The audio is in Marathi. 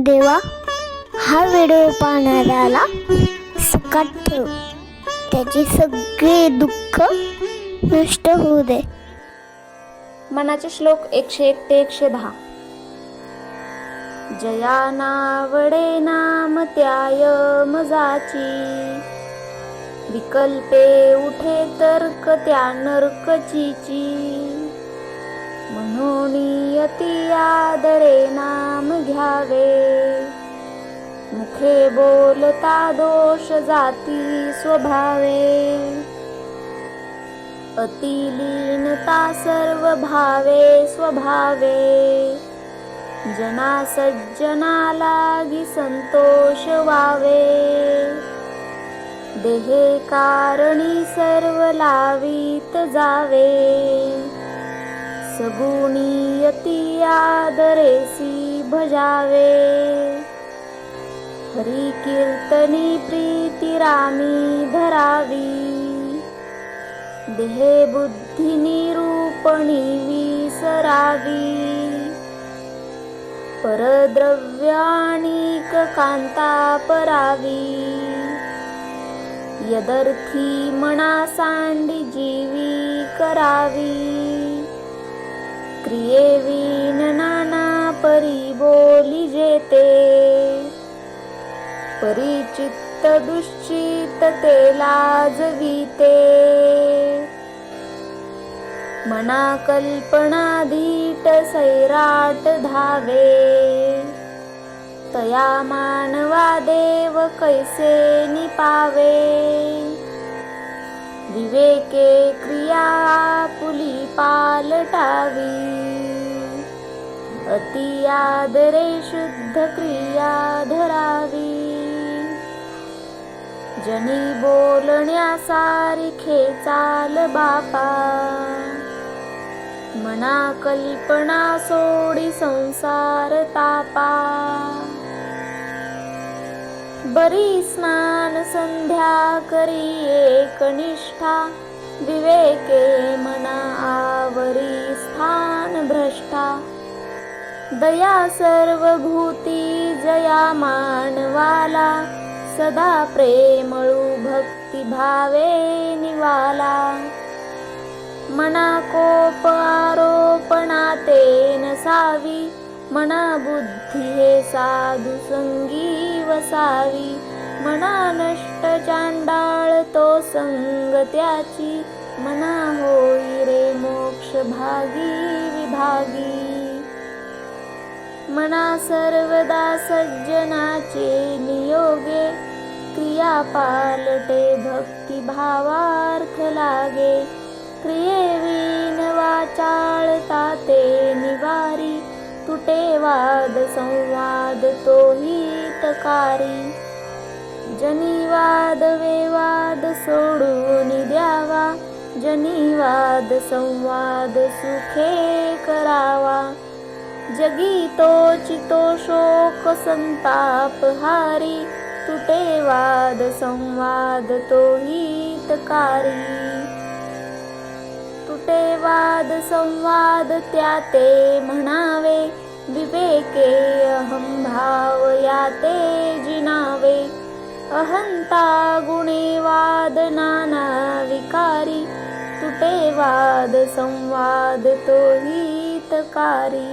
देवा हा व्हिडिओ पाहणाऱ्याला सुखात ठेव. त्याची सगळे दुःख नष्ट होऊ दे. मनाचे श्लोक एकशे एक ते एकशे दहा. जया नावडे नाम त्याय मजाची. विकल्पे उठे तर्क त्या नरकचीची. म्हणून अति आदरे नाम घ्यावे. मुखे बोलता दोष जाती स्वभावे. अतिलीनता सर्व भावे स्वभावे. जना सज्जना लागी संतोष वावे. देहे कारणी सर्व लावीत जावे. सगुणी अति आदरेसी भजावे। हरी कीर्तनी प्रीती रामी धरावी। देहे बुद्धी निरूपणी विसरावी। परद्रव्याणिक कांता परावी। यदर्थी मना सांडी जीवी करावी। क्रियेवीन नाना परी बोली जेते. परिचित्त दुश्चित ते लाजविते मना कल्पना धीट सैराट धावे. तया मानवा देव कैसे निपावे. विवेके क्रिया पालटावी अति आदरे शुद्ध क्रिया धरावी. जनी बोलण्यासारखे चाल बापा. मना कल्पना सोडी संसार तापा. बरी स्नान संध्या करी एकनिष्ठा विवेके. द्रष्टा दया सर्वभूती जया मानवाला सदा प्रेमळू भक्ती भावे निवाला। मना कोप आरोपणा ते नसावी मना बुद्धी हे साधू संगी वसावी। मना नष्ट चांडाळ तो संग त्याची मना होई रे मोक्ष भागी। भागी. मना सर्वदा सज्जनाचे नियोगे क्रिया पालटे भक्ती भावार्थ लागे. क्रियेवीन वाचाळता ते निवारी तुटे वाद संवाद तो हितकारी. जनिवाद वेवाद सोडून द्यावा जनीवाद संवाद सुखे करावा. जगी तो चितो शोक संताप हारी. तुटे वाद संवाद तो हितकारी. तुटे वाद संवाद त्या ते म्हणावे. विवेके अहं भाव या ते जिनावे. अहंता गुणे वाद नाना विक वाद संवाद तो हितकारी।